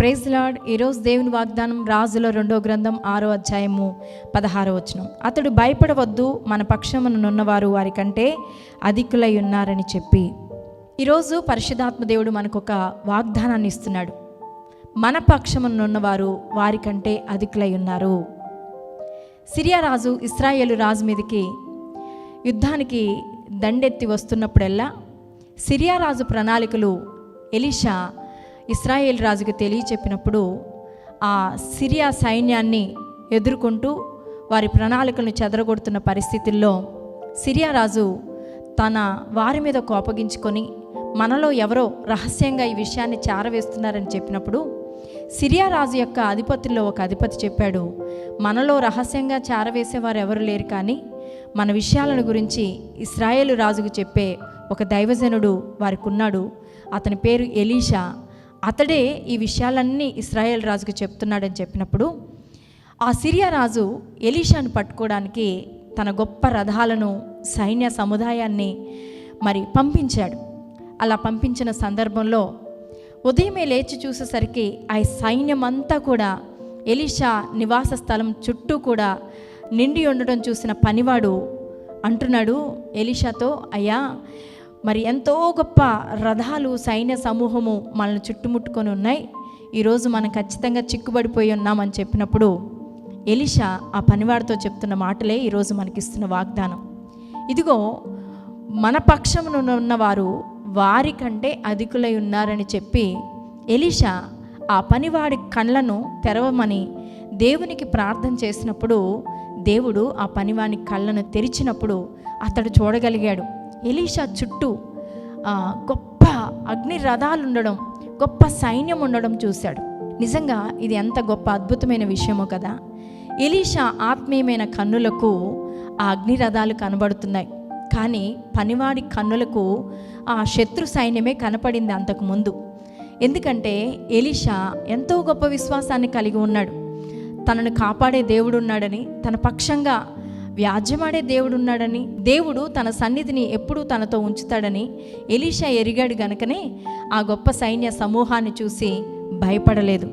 Praise lord ఈరోజు దేవుని వాగ్దానం రాజుల రెండో గ్రంథం ఆరో అధ్యాయము పదహారో వచనం. అతడు భయపడవద్దు మన పక్షమునున్నవారు వారికంటే అధికులై ఉన్నారని చెప్పి. ఈరోజు పరిశుధాత్మ దేవుడు మనకు ఒక వాగ్దానాన్ని ఇస్తున్నాడు. మన పక్షమునున్నవారు వారికంటే అధికులై ఉన్నారు. సిరియా రాజు ఇస్రాయేలు రాజు మీదకి యుద్ధానికి దండెత్తి వస్తున్నప్పుడల్లా సిరియా రాజు ప్రణాళికలు ఎలిషా ఇస్రాయేల్ రాజుకు తెలియచెప్పినప్పుడు ఆ సిరియా సైన్యాన్ని ఎదుర్కొంటూ వారి ప్రణాళికలను చెదరగొడుతున్న పరిస్థితుల్లో సిరియా రాజు తన వారి మీద కోపగించుకొని మనలో ఎవరో రహస్యంగా ఈ విషయాన్ని చారవేస్తున్నారని చెప్పినప్పుడు సిరియా రాజు యొక్క అధిపతుల్లో ఒక అధిపతి చెప్పాడు మనలో రహస్యంగా చారవేసేవారు ఎవరు లేరు కానీ మన విషయాలను గురించి ఇస్రాయేలు రాజుకు చెప్పే ఒక దైవజనుడు వారికి ఉన్నాడు అతని పేరు ఎలీషా. అతడే ఈ విషయాలన్నీ ఇస్రాయేల్ రాజుకు చెప్తున్నాడని చెప్పినప్పుడు ఆ సిరియా రాజు ఎలీషాను పట్టుకోవడానికి తన గొప్ప రథాలను సైన్య సముదాయాన్ని మరి పంపించాడు. అలా పంపించిన సందర్భంలో ఉదయమే లేచి చూసేసరికి ఆ సైన్యం అంతా కూడా ఎలీషా నివాస స్థలం చుట్టూ కూడా నిండి ఉండడం చూసిన పనివాడు అంటున్నాడు ఎలీషాతో అయ్యా మరి ఎంతో గొప్ప రథాలు సైన్య సమూహము మనల్ని చుట్టుముట్టుకొని ఉన్నాయి. ఈరోజు మనం ఖచ్చితంగా చిక్కుబడిపోయి ఉన్నామని చెప్పినప్పుడు ఎలిషా ఆ పనివాడితో చెప్తున్న మాటలే ఈరోజు మనకిస్తున్న వాగ్దానం. ఇదిగో మన పక్షమున ఉన్నవారు వారికంటే అధికులై ఉన్నారని చెప్పి ఎలిషా ఆ పనివాడి కళ్ళను తెరవమని దేవునికి ప్రార్థన చేసినప్పుడు దేవుడు ఆ పనివాని కళ్ళను తెరిచినప్పుడు అతడు చూడగలిగాడు. ఎలీషా చుట్టూ ఆ, గొప్ప అగ్ని రథాలు ఉండడం గొప్ప సైన్యం ఉండడం చూశాడు. నిజంగా ఇది ఎంత గొప్ప అద్భుతమైన విషయమో కదా. ఎలీషా ఆత్మీయమైన కన్నులకు ఆ అగ్ని రథాలు కనబడుతున్నాయి. కానీ పనివాడి కన్నులకు ఆ శత్రు సైన్యమే కనపడింది అంతకుముందు ఎందుకంటే ఎలీషా ఎంతో గొప్ప విశ్వాసాన్ని కలిగి ఉన్నాడు. తనను కాపాడే దేవుడు ఉన్నాడని తన పక్షంగా వ్యాజ్యమాడే దేవుడు ఉన్నాడని దేవుడు తన సన్నిధిని ఎప్పుడూ తనతో ఉంచుతాడని ఎలీషా ఎరిగాడు గనుకనే ఆ గొప్ప సైన్య సమూహాన్ని చూసి భయపడలేదు.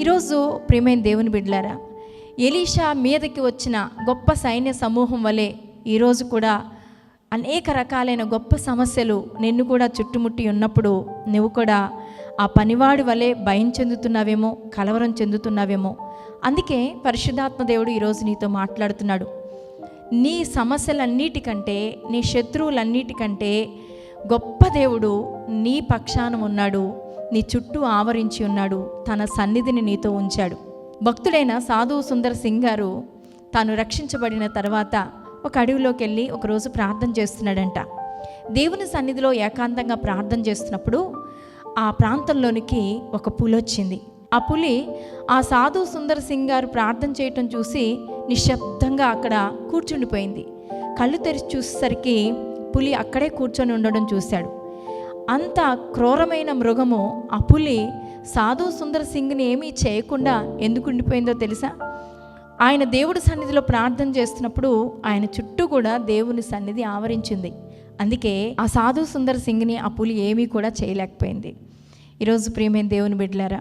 ఈరోజు ప్రేమైన దేవుని బిడ్డలారా ఎలీషా మీదకి వచ్చిన గొప్ప సైన్య సమూహం వలె ఈరోజు కూడా అనేక రకాలైన గొప్ప సమస్యలు నిన్ను కూడా చుట్టుముట్టి ఉన్నప్పుడు నువ్వు కూడా ఆ పనివాడి వలె భయం చెందుతున్నావేమో కలవరం చెందుతున్నావేమో. అందుకే పరిశుద్ధాత్మ దేవుడు ఈరోజు నీతో మాట్లాడుతున్నాడు. నీ సమస్యలన్నిటికంటే నీ శత్రువులన్నిటికంటే గొప్ప దేవుడు నీ పక్షాన ఉన్నాడు. నీ చుట్టూ ఆవరించి ఉన్నాడు. తన సన్నిధిని నీతో ఉంచాడు. భక్తుడైన సాధువు సుందర్ సింగ్ గారు తాను రక్షించబడిన తర్వాత ఒక అడవిలోకి వెళ్ళి ఒకరోజు ప్రార్థన చేస్తున్నాడంట. దేవుని సన్నిధిలో ఏకాంతంగా ప్రార్థన చేస్తున్నప్పుడు ఆ ప్రాంతంలోనికి ఒక పూలొచ్చింది ఆ పులి ఆ సాధు సుందర్ సింగ్ గారు ప్రార్థన చేయటం చూసి నిశ్శబ్దంగా అక్కడ కూర్చుండిపోయింది. కళ్ళు తెరిచి చూసేసరికి పులి అక్కడే కూర్చొని ఉండడం చూశాడు. అంత క్రూరమైన మృగము ఆ పులి సాధు సుందర్ సింగ్ని ఏమీ చేయకుండా ఎందుకు ఉండిపోయిందో తెలుసా? ఆయన దేవుడి సన్నిధిలో ప్రార్థన చేస్తున్నప్పుడు ఆయన చుట్టూ కూడా దేవుని సన్నిధి ఆవరించింది. అందుకే ఆ సాధు సుందర్ సింగ్ని ఆ పులి ఏమీ కూడా చేయలేకపోయింది. ఈరోజు ప్రియమైన దేవుని బిడ్డలారా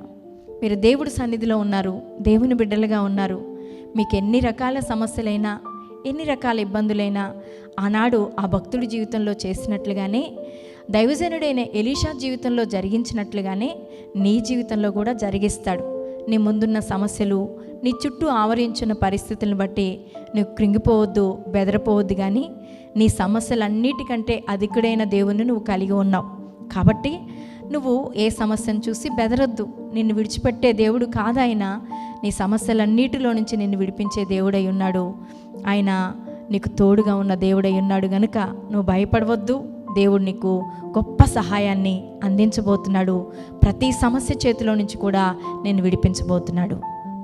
మీరు దేవుడి సన్నిధిలో ఉన్నారు దేవుని బిడ్డలుగా ఉన్నారు. మీకు ఎన్ని రకాల సమస్యలైనా ఎన్ని రకాల ఇబ్బందులైనా ఆనాడు ఆ భక్తుడి జీవితంలో చేసినట్లుగానే దైవజనుడైన ఎలీషా జీవితంలో జరిగించినట్లుగానే నీ జీవితంలో కూడా జరిగిస్తాడు. నీ ముందున్న సమస్యలు నీ చుట్టూ ఆవరించిన పరిస్థితులను బట్టి నువ్వు కృంగిపోవద్దు బెదరపోవద్దు కానీ నీ సమస్యలన్నిటికంటే అధికుడైన దేవుని నువ్వు కలిగి ఉన్నావు. కాబట్టి నువ్వు ఏ సమస్యను చూసి బెదరద్దు. నిన్ను విడిచిపెట్టే దేవుడు కాదాయన నీ సమస్యలన్నిటిలో నుంచి నిన్ను విడిపించే దేవుడై ఉన్నాడు. ఆయన నీకు తోడుగా ఉన్న దేవుడై ఉన్నాడు గనుక నువ్వు భయపడవద్దు. దేవుడు నీకు గొప్ప సహాయాన్ని అందించబోతున్నాడు. ప్రతి సమస్య చేతిలో నుంచి కూడా నేను విడిపించబోతున్నాడు.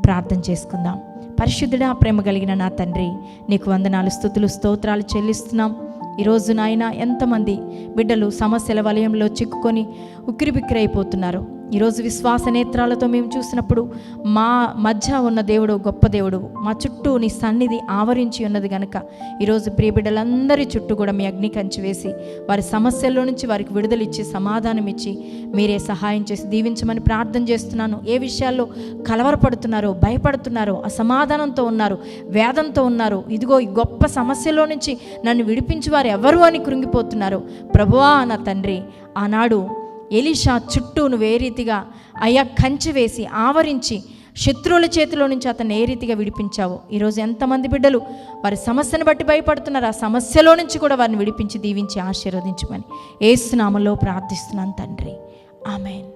ప్రార్థన చేసుకుందాం. పరిశుద్ధుడా ప్రేమ కలిగిన నా తండ్రి నీకు వందనాలు స్థుతులు స్తోత్రాలు చెల్లిస్తున్నాం. ఈరోజు నాయన ఎంతమంది బిడ్డలు సమస్యల వలయంలో చిక్కుకొని ఉక్కిరిబిక్కిరైపోతున్నారు. ఈరోజు విశ్వాస నేత్రాలతో మేము చూసినప్పుడు మా మధ్య ఉన్న దేవుడు గొప్ప దేవుడు మా చుట్టూ నీ సన్నిధి ఆవరించి ఉన్నది గనుక ఈరోజు ప్రియబిడ్డలందరి చుట్టూ కూడా మీ అగ్ని కంచి వేసి వారి సమస్యల్లో నుంచి వారికి విడుదలిచ్చి సమాధానం ఇచ్చి మీరే సహాయం చేసి దీవించమని ప్రార్థన చేస్తున్నాను. ఏ విషయాల్లో కలవరపడుతున్నారో భయపడుతున్నారో అసమాధానంతో ఉన్నారు వేదంతో ఉన్నారు ఇదిగో ఈ గొప్ప సమస్యలో నుంచి నన్ను విడిపించి వారు ఎవరు అని కృంగిపోతున్నారు ప్రభువా నా తండ్రి ఆనాడు ఎలీషా చుట్టూ నువ్వు ఏ రీతిగా అయ్యా కంచి వేసి ఆవరించి శత్రువుల చేతిలో నుంచి అతను ఏ రీతిగా విడిపించావు? ఈరోజు ఎంతమంది బిడ్డలు వారి సమస్యను బట్టి భయపడుతున్నారు. ఆ సమస్యలో నుంచి కూడా వారిని విడిపించి దీవించి ఆశీర్వదించమని ఏసునామలో ప్రార్థిస్తున్నాను తండ్రి. ఆమెన్.